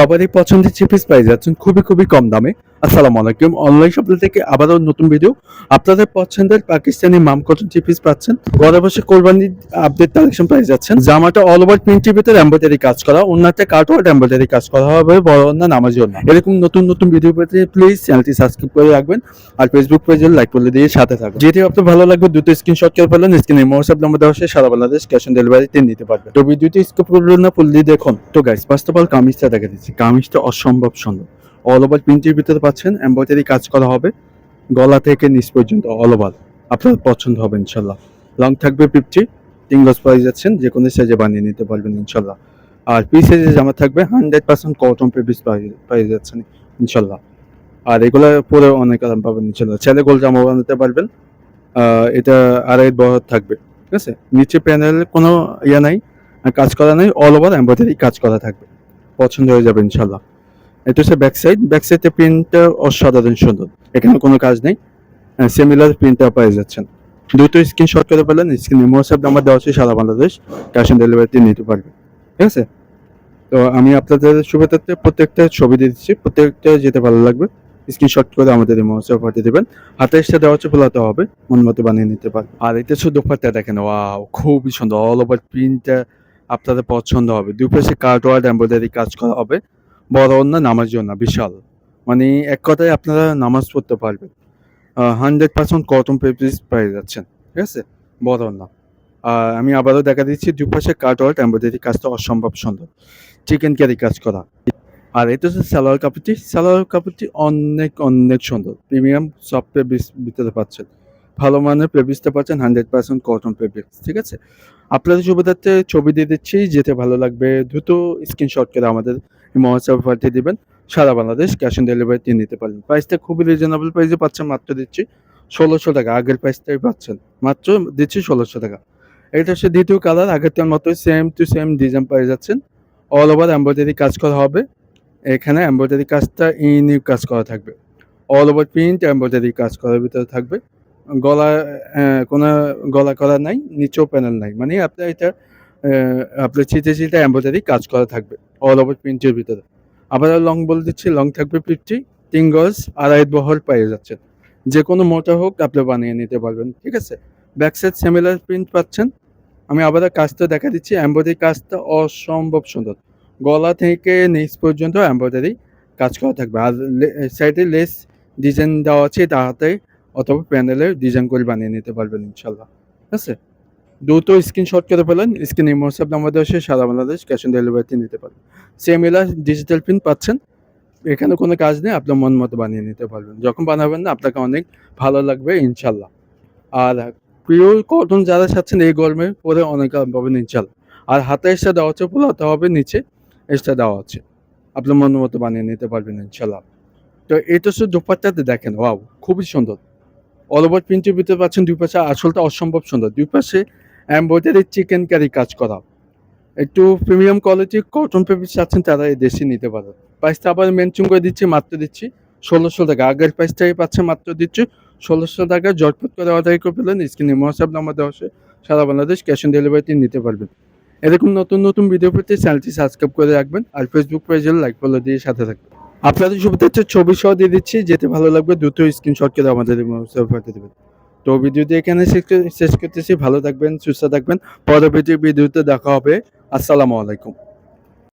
সবারই পছন্দের চিপিস পাই যাচ্ছেন খুবই খুবই কম দামে। আসসালামু আলাইকুম। অনলাইন শপ থেকে আবারও নতুন ভিডিও আপনাদের পছন্দের পাকিস্তানি মাম কটন চিপিস পাচ্ছেন। ঘরে বসে কোরবানি আপডেট কালেকশন পেয়ে যাচ্ছেন। জামাটা অল ওভার প্রিন্টের ভিতরে এমব্রয়ডারি কাজ করা। অন্যটা কাটওয়ার্ড এমব্রয়ডারি কাজ করা হবে, বড় অন্য নামার জন্য এরকম নতুন নতুন ভিডিও পেতে প্লিজ চ্যানেলটি সাবস্ক্রাইব করে রাখবেন। আর ফেসবুক পেজে লাইক করে দিয়ে সাথে থাকবেন যেটি আপনার ভালো লাগবে দুটো স্ক্রিনশট করে ফেলেন। স্ক্রিনে হোয়াটসঅ্যাপ নম্বর দেওয়া সারা বাংলাদেশ ক্যাশ অন ডেলিভারিতে নিতে পারবেন। তো ভিডিওটি স্কিপ করবেন না ফুললি দেখুন। তো গাইস ফার্স্ট অফ অল কামিজটা দেখা দিচ্ছি কামিজটা অসম্ভব সুন্দর। অল ওভার প্রিন্টের ভিতরে পাচ্ছেন এমব্রয়ডারি কাজ করা হবে। গলা থেকে নিচ পর্যন্ত অল ওভার আপনার পছন্দ হবে, ইনশাল্লাহ। লং থাকবে ফিফটি তিন গজ যাচ্ছেন যে কোনো সাইজে বানিয়ে নিতে পারবেন, ইনশাল্লাহ। আর পি সাইজে জামা থাকবে হান্ড্রেড পার্সেন্ট কটন পেপিস পাই যাচ্ছেন, ইনশাল্লাহ। আর এগুলো পরে অনেক আরাম পাবেন, ইনশাল্লাহ। ছেলে গোল জামা বানাতে পারবেন। এটা আড়াই বহর থাকবে, ঠিক আছে? নিচে প্যানেল কোনো ইয়ে নাই, কাজ করা নাই অল ওভার এমব্রয়ডারি কাজ করা থাকবে। পছন্দ হয়ে যাবে ইনশাল্লাহ এটা হচ্ছে ব্যাক সাইড ব্যাক সাইডের প্রিন্টটা অসাধারণ সুন্দর। এখানে কোনো কাজ নেই। সিমিলার প্রিন্টটা পেয়ে যাচ্ছেন। দুটো স্ক্রিনশট করে পেলেন স্ক্রিনে হোয়াটসঅ্যাপ নাম্বার দেওয়া আছে সারা বাংলাদেশ। ক্যাশ অন ডেলিভারিতে নিতে পারবে ঠিক আছে? তো আমি আপনাদের সুবিধার্থে প্রত্যেকটা ছবি দিয়ে দিচ্ছি। প্রত্যেকটা যেতে ভালো লাগবে স্ক্রিনশট করে আমাদের হোয়াটসঅ্যাপ পাঠিয়ে দেবেন। হাতে এসে দেওয়া হচ্ছে, ফোলাতে হবে। মন মতো বানিয়ে নিতে পারবে আর এটা শুধু দোপারটা দেখেন ওয়াও খুবই সুন্দর। অল ওভার প্রিন্টটা আপনাদের পছন্দ হবে। দুই পাশে কার্টওয়ার্ড এমব্রয়ডারি কাজ করা হবে। বড় অন্য, নামাজ জন্য বিশাল। মানে এক কথায় আপনারা নামাজ পড়তে পারবেন। হান্ড্রেড পার্সেন্ট কটন পেপিস পেয়ে যাচ্ছেন। ঠিক আছে? বড় অন্য। আর আমি আবারও দেখা দিচ্ছি, দুপাশে কাটওয়ার্ড এমব্রয়ডারি কাজটা অসম্ভব সুন্দর। চিকেন ক্যারি কাজ করা। আর এটা হচ্ছে সালোয়ার কাপড়টি। সালোয়ার কাপড়টি অনেক অনেক সুন্দর। প্রিমিয়াম সফট পেপিস ভিতরে পাচ্ছেন। ভালো মানের পেপিসটা পাচ্ছেন হান্ড্রেড পার্সেন্ট কটন পেপিস ঠিক আছে? আপনাদের সুবিধার্থে ছবি দিয়ে দিচ্ছি, যেতে ভালো লাগবে, দ্রুত স্ক্রিনশট করে আমাদের হোয়াটসঅ্যাপে পাঠিয়ে দিবেন। সারা বাংলাদেশ ক্যাশ অন ডেলিভারিতে নিতে পারেন। প্রাইসটা খুবই রিজনেবল প্রাইসে পাচ্ছেন, মাত্র দিচ্ছি ষোলোশো টাকা, আগের প্রাইসটাই পাচ্ছেন, মাত্র দিচ্ছি ষোলোশো টাকা। এটা হচ্ছে দ্বিতীয় কালার আগের মতোই সেম টু সেম ডিজাইন পেয়ে যাচ্ছেন। অল ওভার এম্ব্রয়ডারি কাজ করা হবে। এখানে এমব্রয়ডারি কাজটা ইউনিক কাজ করা থাকবে। অল ওভার প্রিন্ট এমব্রয়ডারি কাজ করার ভিতরে থাকবে। গলা কোনো গলা করা নাই, নিচেও প্যানেল নাই। মানে আপনার এটা আপনার চিতে চিতে এমব্রয়ডারি কাজ করা থাকবে অল ওভার প্রিন্টের ভিতরে। আবার লং বলে দিচ্ছি লং থাকবে ফিফটি তিন গজ, আড়াই বহর পেয়ে যাচ্ছে। যে কোনো মোটা হোক, আপনি বানিয়ে নিতে পারবেন, ঠিক আছে? ব্যাক সাইড সিমিলার প্রিন্ট পাচ্ছেন। আমি আবার কাজটা দেখা দিচ্ছি এমব্রয়ডারি কাজটা অসম্ভব সুন্দর। গলা থেকে নিচ পর্যন্ত এমব্রয়ডারি কাজ করা থাকবে। আর সাইডে লেস ডিজাইন দেওয়া আছে তাহাতে অথবা প্যানেলে ডিজাইন করে বানিয়ে নিতে পারবেন ইনশাল্লাহ। ঠিক আছে? দুটো স্ক্রিনশট করে ফেলেন স্ক্রিনে হোয়াটসঅ্যাপ নাম্বার দেওয়া আছে, সারা বাংলাদেশ ক্যাশ অন ডেলিভারিতে নিতে পারবেন। সিমিলার ডিজিটাল প্রিন্ট পাচ্ছেন, এখানে কোনো কাজ নেই, আপনার মন মতো বানিয়ে নিতে পারবেন। যখন বানাবেন না, আপনাকে অনেক ভালো লাগবে ইনশাল্লাহ। আর পিওর কটন যারা চাচ্ছেন, এই গরমে পরে অনেক পাবেন ইনশাল্লাহ। আর হাতে এক্সট্রা দেওয়া হচ্ছে পোলাতে হবে, নিচে এক্সট্রা দেওয়া হচ্ছে আপনার মন মতো বানিয়ে নিতে পারবেন ইনশাল্লাহ। তো এটা শুধু দোপাট্টাতে দেখেন ওয়াও খুবই সুন্দর। অল ওভার প্রিন্টের ভিতরে পাচ্ছেন দুই পাশে আসলটা অসম্ভব সুন্দর। দুই পাশে এমব্রয়ডারি চিকেন কারি কাজ করা। একটু প্রিমিয়াম কোয়ালিটির কটন পেপার চাচ্ছেন তারা এই দেশে নিতে পারে। প্রাইসটা আবার মেনশন করে দিচ্ছি, মাত্র দিচ্ছি ষোলোশো টাকা। আগের প্রাইসটাই পাচ্ছে মাত্র দিচ্ছি ষোলোশো টাকা। জটপট করে অর্ডার করে ফেলেন স্ক্রিনে হোয়াটসঅ্যাপ নাম্বার দেওয়া সারা বাংলাদেশ ক্যাশ অন ডেলিভারিতে নিতে পারবেন। এরকম নতুন নতুন ভিডিও পেতে চ্যানেলটি সাবস্ক্রাইব করে রাখবেন আর ফেসবুক পেজে লাইক ফলো দিয়ে সাথে থাকবেন। আপনাদের সুবিধা হচ্ছে ছবি সহ দিয়ে দিচ্ছি। যেতে ভালো লাগবে, দ্রুত স্ক্রিনশট করে আমাদের পাঠিয়ে দেবেন। তো ভিডিওটি এখানে শেষ করতেছি। ভালো থাকবেন, সুস্থ থাকবেন। পরবর্তী ভিডিওতে দেখা হবে। আসসালামু আলাইকুম।